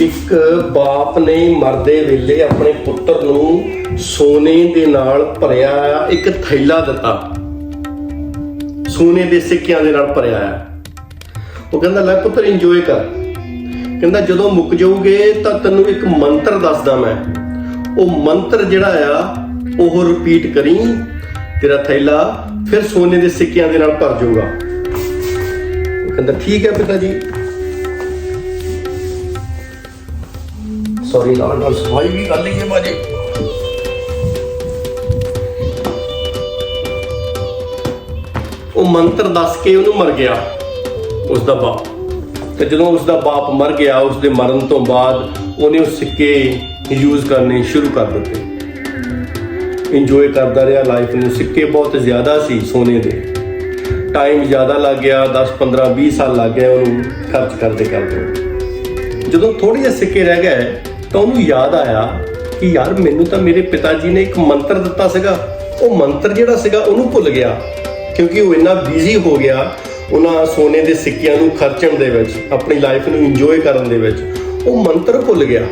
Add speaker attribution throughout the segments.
Speaker 1: ਇੱਕ ਬਾਪ ਨੇ ਮਰਦੇ ਵੇਲੇ ਆਪਣੇ ਪੁੱਤਰ ਨੂੰ ਸੋਨੇ ਦੇ ਨਾਲ ਭਰਿਆ ਇੱਕ ਥੈਲਾ ਦਿੱਤਾ। ਸੋਨੇ ਦੇ ਸਿੱਕਿਆਂ ਦੇ ਨਾਲ ਭਰਿਆ ਉਹ ਕਹਿੰਦਾ, ਲੈ ਪੁੱਤਰ ਇੰਜੋਏ ਕਰ। ਕਹਿੰਦਾ, ਜਦੋਂ ਮੁੱਕ ਜਾਊਗੇ ਤਾਂ ਤੈਨੂੰ ਇੱਕ ਮੰਤਰ ਦੱਸਦਾ ਮੈਂ। ਉਹ ਮੰਤਰ ਜਿਹੜਾ ਆ, ਉਹ ਰਿਪੀਟ ਕਰੀ, ਤੇਰਾ ਥੈਲਾ ਫਿਰ ਸੋਨੇ ਦੇ ਸਿੱਕਿਆਂ ਦੇ ਨਾਲ ਭਰ ਜਾਊਗਾ। ਉਹ ਕਹਿੰਦਾ, ਠੀਕ ਹੈ ਪਿਤਾ ਜੀ। ਸੌਰੀ ਨਾਲ ਨਾਲ ਸਫ਼ਾਈ ਵੀ ਕਰ ਲਈਏ ਬਾਜੀ ਉਹ ਮੰਤਰ ਦੱਸ ਕੇ ਉਹਨੂੰ ਮਰ ਗਿਆ ਉਸ ਦਾ ਬਾਪ। ਤੇ ਜਦੋਂ ਉਸ ਦਾ ਬਾਪ ਮਰ ਗਿਆ ਉਸ ਦੇ ਮਰਨ ਤੋਂ ਬਾਅਦ ਉਹਨੇ ਉਹ ਸਿੱਕੇ ਯੂਜ਼ ਕਰਨੇ ਸ਼ੁਰੂ ਕਰ ਦਿੱਤੇ। ਇੰਜੋਏ ਕਰਦਾ ਰਿਹਾ ਲਾਈਫ ਨੂੰ। ਸਿੱਕੇ ਬਹੁਤ ਜ਼ਿਆਦਾ ਸੀ ਸੋਨੇ ਦੇ। ਟਾਈਮ ਜ਼ਿਆਦਾ ਲੱਗ ਗਿਆ 10 15 20 ਸਾਲ ਲੱਗ ਗਏ ਉਹਨੂੰ ਖਰਚ ਕਰਦੇ ਕਰਦੇ। ਜਦੋਂ ਥੋੜੇ ਜਿਹੇ ਸਿੱਕੇ ਰਹਿ ਗਏ ਤਾਂ ਉਹਨੂੰ ਯਾਦ ਆਇਆ ਕਿ ਯਾਰ ਮੈਨੂੰ ਤਾਂ ਮੇਰੇ ਪਿਤਾ ਜੀ ਨੇ ਇੱਕ ਮੰਤਰ ਦਿੱਤਾ ਸੀਗਾ। ਉਹ ਮੰਤਰ ਜਿਹੜਾ ਸੀਗਾ ਉਹਨੂੰ ਭੁੱਲ ਗਿਆ, ਕਿਉਂਕਿ ਉਹ ਇੰਨਾ ਬਿਜ਼ੀ ਹੋ ਗਿਆ ਉਹਨਾਂ ਸੋਨੇ ਦੇ ਸਿੱਕਿਆਂ ਨੂੰ ਖਰਚਣ ਦੇ ਵਿੱਚ, ਆਪਣੀ ਲਾਈਫ ਨੂੰ ਇੰਜੋਏ ਕਰਨ ਦੇ ਵਿੱਚ, ਉਹ ਮੰਤਰ ਭੁੱਲ ਗਿਆ।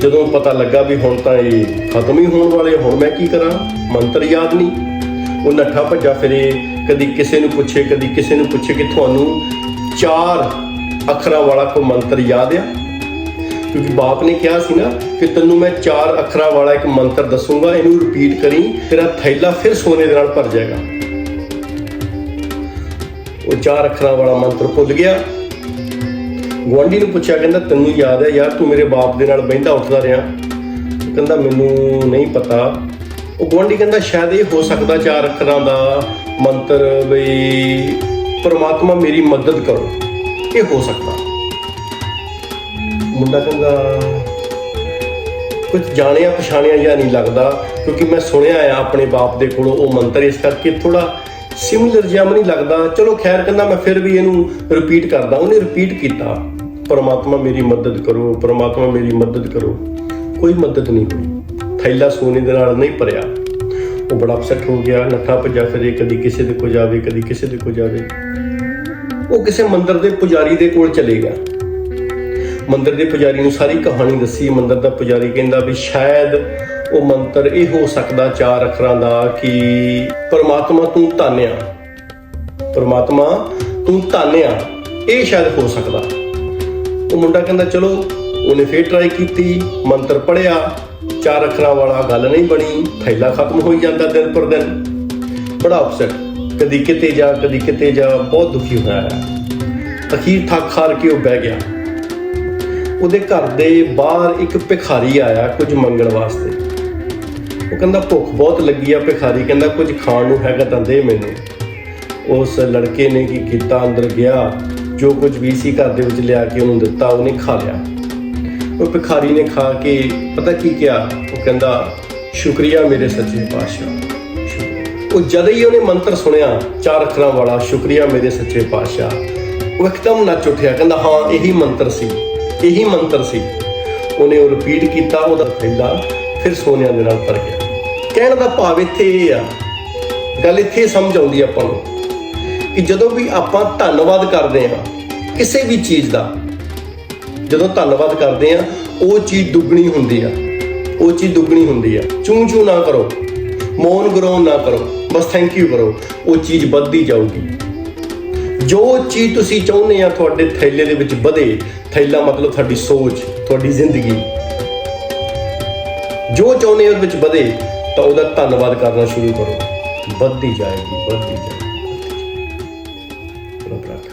Speaker 1: ਜਦੋਂ ਪਤਾ ਲੱਗਾ ਵੀ ਹੁਣ ਤਾਂ ਇਹ ਖਤਮ ਹੀ ਹੋਣ ਵਾਲੇ, ਹੁਣ ਮੈਂ ਕੀ ਕਰਾਂ? ਮੰਤਰ ਯਾਦ ਨਹੀਂ। ਉਹ ਨੱਠਾ ਭੱਜਾ ਫਿਰੇ, ਕਦੀ ਕਿਸੇ ਨੂੰ ਪੁੱਛੇ, ਕਦੀ ਕਿਸੇ ਨੂੰ ਪੁੱਛੇ ਕਿ ਤੁਹਾਨੂੰ ਚਾਰ ਅੱਖਰਾਂ ਵਾਲਾ ਕੋਈ ਮੰਤਰ ਯਾਦ ਆ? ਕਿਉਂਕਿ ਬਾਪ ਨੇ ਕਿਹਾ ਸੀ ਨਾ ਕਿ ਤੈਨੂੰ ਮੈਂ ਚਾਰ ਅੱਖਰਾਂ ਵਾਲਾ ਇੱਕ ਮੰਤਰ ਦੱਸੂਗਾ, ਇਹਨੂੰ ਰਿਪੀਟ ਕਰੀ, ਤੇਰਾ ਥੈਲਾ ਫਿਰ ਸੋਨੇ ਦੇ ਨਾਲ ਭਰ ਜਾਏਗਾ। ਉਹ ਚਾਰ ਅੱਖਰਾਂ ਵਾਲਾ ਮੰਤਰ ਭੁੱਲ ਗਿਆ। ਗੁਆਂਢੀ ਨੂੰ ਪੁੱਛਿਆ, ਕਹਿੰਦਾ, ਤੈਨੂੰ ਯਾਦ ਹੈ ਯਾਰ, ਤੂੰ ਮੇਰੇ ਬਾਪ ਦੇ ਨਾਲ ਬਹਿੰਦਾ, ਉੱਠਦਾ ਰਿਹਾ। ਕਹਿੰਦਾ, ਮੈਨੂੰ ਨਹੀਂ ਪਤਾ। ਉਹ ਗੁਆਂਢੀ ਕਹਿੰਦਾ, ਸ਼ਾਇਦ ਇਹ ਹੋ ਸਕਦਾ ਚਾਰ ਅੱਖਰਾਂ ਦਾ ਮੰਤਰ ਬਈ ਪਰਮਾਤਮਾ ਮੇਰੀ ਮਦਦ ਕਰੋ। ਇਹ ਹੋ ਸਕਦਾ। ਮੁੰਡਾ ਕਹਿੰਦਾ ਕੁਝ ਜਾਣਿਆ ਪਛਾਣਿਆ ਜਾਂ ਨਹੀਂ ਲੱਗਦਾ, ਕਿਉਂਕਿ ਮੈਂ ਸੁਣਿਆ ਆ ਆਪਣੇ ਬਾਪ ਦੇ ਕੋਲੋਂ ਉਹ ਮੰਤਰ ਇਸ ਕਰਕੇ ਥੋੜਾ ਸਿਮਿਲਰ ਜਿਹਾ ਨਹੀਂ ਲੱਗਦਾ। ਚਲੋ ਖੈਰ ਕਹਿੰਦਾ ਮੈਂ ਫਿਰ ਵੀ ਇਹਨੂੰ ਰਿਪੀਟ ਕਰਦਾ। ਉਹਨੇ ਰਿਪੀਟ ਕੀਤਾ। ਪਰਮਾਤਮਾ ਮੇਰੀ ਮਦਦ ਕਰੋ, ਪਰਮਾਤਮਾ ਮੇਰੀ ਮਦਦ ਕਰੋ। ਕੋਈ ਮਦਦ ਨਹੀਂ ਹੋਈ। ਥੈਲਾ ਸੋਨੇ ਦੇ ਨਾਲ ਨਹੀਂ ਭਰਿਆ। ਉਹ ਬੜਾ ਅਪਸੈਟ ਹੋ ਗਿਆ। ਨੱਠਾ ਭੱਜਾ ਫਿਰੇ, ਕਦੀ ਕਿਸੇ ਦੇ ਕੋ ਜਾਵੇ, ਕਦੀ ਕਿਸੇ ਦੇ ਕੋ ਜਾਵੇ। ਉਹ ਕਿਸੇ ਮੰਦਿਰ ਦੇ ਪੁਜਾਰੀ ਦੇ ਕੋਲ ਚਲੇ ਗਿਆ। ਮੰਦਿਰ ਦੇ ਪੁਜਾਰੀ ਨੂੰ ਸਾਰੀ ਕਹਾਣੀ ਦੱਸੀ। ਮੰਦਿਰ ਦਾ ਪੁਜਾਰੀ ਕਹਿੰਦਾ ਵੀ ਸ਼ਾਇਦ ਉਹ ਮੰਤਰ ਇਹ ਹੋ ਸਕਦਾ ਚਾਰ ਅੱਖਰਾਂ ਦਾ ਕਿ ਪਰਮਾਤਮਾ ਤੂੰ ਧੰਨਿਆ। ਪਰਮਾਤਮਾ ਤੂੰ ਧੰਨਿਆ। ਇਹ ਸ਼ਾਇਦ ਹੋ ਸਕਦਾ। ਉਹ ਮੁੰਡਾ ਕਹਿੰਦਾ, ਚਲੋ, ਉਹਨੇ ਫੇਰ ਟਰਾਈ ਕੀਤੀ, ਮੰਤਰ ਪੜਿਆ ਚਾਰ ਅੱਖਰਾਂ ਵਾਲਾ ਗੱਲ ਨਹੀਂ ਬਣੀ। ਥੈਲਾ ਖਤਮ ਹੋਈ ਜਾਂਦਾ ਦਿਨ ਪਰ ਦਿਨ। ਬੜਾ ਅਪਸੈਟ ਕਦੀ ਕਿਤੇ ਜਾ, ਕਦੀ ਕਿਤੇ ਜਾ, ਬਹੁਤ ਦੁਖੀ ਹੋਇਆ ਅਖੀਰ ਥੱਕ ਹਾਰ ਕੇ ਉਹ ਬਹਿ ਗਿਆ। ਉਹਦੇ ਘਰ ਦੇ ਬਾਹਰ ਇੱਕ ਭਿਖਾਰੀ ਆਇਆ ਕੁਝ ਮੰਗਣ ਵਾਸਤੇ। ਉਹ ਕਹਿੰਦਾ, ਭੁੱਖ ਬਹੁਤ ਲੱਗੀ ਆ ਭਿਖਾਰੀ। ਕਹਿੰਦਾ, ਕੁਝ ਖਾਣ ਨੂੰ ਹੈਗਾ ਤਾਂ ਦੇ ਮੈਨੂੰ। ਉਸ ਲੜਕੇ ਨੇ ਕੀ ਕੀਤਾ? ਅੰਦਰ ਗਿਆ, ਜੋ ਕੁਝ ਵੀ ਸੀ ਘਰ ਦੇ ਵਿੱਚ ਲਿਆ ਕੇ ਉਹਨੂੰ ਦਿੱਤਾ, ਉਹਨੇ ਖਾ ਲਿਆ। ਉਹ ਭਿਖਾਰੀ ਨੇ ਖਾ ਕੇ ਪਤਾ ਕੀ ਕਿਹਾ? ਉਹ ਕਹਿੰਦਾ, ਸ਼ੁਕਰੀਆ ਮੇਰੇ ਸੱਚੇ ਪਾਤਸ਼ਾਹ। ਉਹ ਜਦ ਹੀ ਉਹਨੇ ਮੰਤਰ ਸੁਣਿਆ, ਚਾਰ ਅੱਖਰਾਂ ਵਾਲਾ, ਸ਼ੁਕਰੀਆ ਮੇਰੇ ਸੱਚੇ ਪਾਤਸ਼ਾਹ। ਉਹ ਇੱਕਦਮ ਨੱਚ ਉੱਠਿਆ। ਕਹਿੰਦਾ, ਹਾਂ, ਇਹੀ ਮੰਤਰ ਸੀ। ਇਹੀ ਮੰਤਰ ਸੀ। ਉਹਨੇ ਉਹ ਰਿਪੀਟ ਕੀਤਾ, ਉਹਦਾ ਫੈਲਾ, ਫਿਰ ਸੋਨਿਆਂ ਦੇ ਨਾਲ ਭਰ ਗਿਆ। ਕਹਿਣ ਦਾ ਭਾਵ ਇੱਥੇ ਇਹ ਆ, ਗੱਲ ਇੱਥੇ ਸਮਝ ਆਉਂਦੀ ਆਪਾਂ ਨੂੰ, ਕਿ ਜਦੋਂ ਵੀ ਆਪਾਂ ਧੰਨਵਾਦ ਕਰਦੇ ਹਾਂ ਕਿਸੇ ਵੀ ਚੀਜ਼ ਦਾ, ਜਦੋਂ ਧੰਨਵਾਦ ਕਰਦੇ ਆ ਉਹ ਚੀਜ਼ ਦੁੱਗਣੀ ਹੁੰਦੀ ਆ, ਉਹ ਚੀਜ਼ ਦੁੱਗਣੀ ਹੁੰਦੀ ਆ। ਚੂੰ ਚੂੰ ਨਾ ਕਰੋ, ਮੌਨ ਗਰੋਨ ਨਾ ਕਰੋ, ਬਸ ਥੈਂਕ ਯੂ ਕਰੋ, ਉਹ ਚੀਜ਼ ਵੱਧਦੀ ਜਾਊਗੀ। ਜੋ ਚੀਜ਼ ਤੁਸੀਂ ਚਾਹੁੰਦੇ ਆ ਤੁਹਾਡੇ ਥੈਲੇ ਦੇ ਵਿੱਚ ਵਧੇ, ਥੈਲਾ ਮਤਲਬ ਤੁਹਾਡੀ ਸੋਚ, ਤੁਹਾਡੀ ਜ਼ਿੰਦਗੀ। ਜੋ ਚਾਹੁੰਦੇ ਹੋ ਵਿੱਚ ਵਧੇ, ਤਾਂ ਉਹਦਾ ਧੰਨਵਾਦ ਕਰਨਾ ਸ਼ੁਰੂ ਕਰੋ। ਵੱਧਦੀ ਜਾਏਗੀ ਵੱਧਦੀ ਜਾਏਗੀ। ਪ੍ਰੋਪਰ